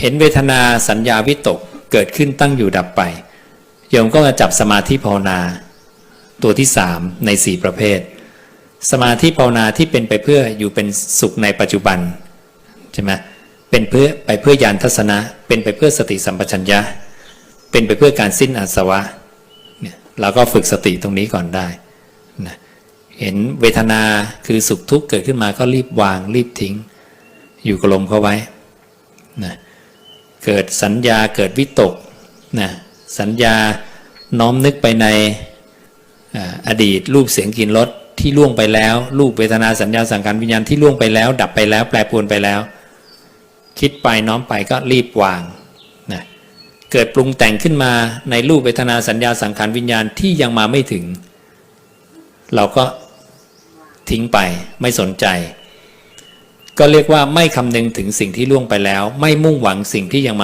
เห็นเวทนาสัญญาวิตกเกิดขึ้นตั้งอยู่ดับไปโยมก็มาจับสมาธิภาวนา ตัวที่สามในสี่ประเภท สมาธิภาวนาที่เป็นไปเพื่ออยู่เป็นสุขในปัจจุบันใช่ไหมเป็นเพื่อไปเพื่อยานทัศนะ เป็นไปเพื่อสติสัมปชัญญะ เป็นไปเพื่อการสิ้นอาสวะเนี่ยเราก็ฝึกสติตรงนี้ก่อนได้นะเห็นเวทนาคือสุขทุกข์เกิดขึ้นมาก็รีบวางรีบทิ้ง อยู่กับลมเข้าไว้นะ เกิดสัญญาเกิดวิตกนะสัญญาน้อมนึกไปในอดีตรูปเสียงกลิ่นรสที่ล่วงไปแล้ว รูปเวทนาสัญญาสังขารวิญญาณที่ล่วงไปแล้ว ดับไปแล้ว แปรปรวนไปแล้ว คิดไปน้อมไปก็รีบวางนะเกิดปรุงแต่งขึ้นมาในรูปเวทนาสัญญาสังขารวิญญาณที่ยังมาไม่ถึง เราก็ทิ้งไปไม่สนใจ ก็เรียกว่าไม่คำนึงถึงสิ่งที่ล่วงไปแล้ว ไม่มุ่งหวังสิ่งที่ยังมา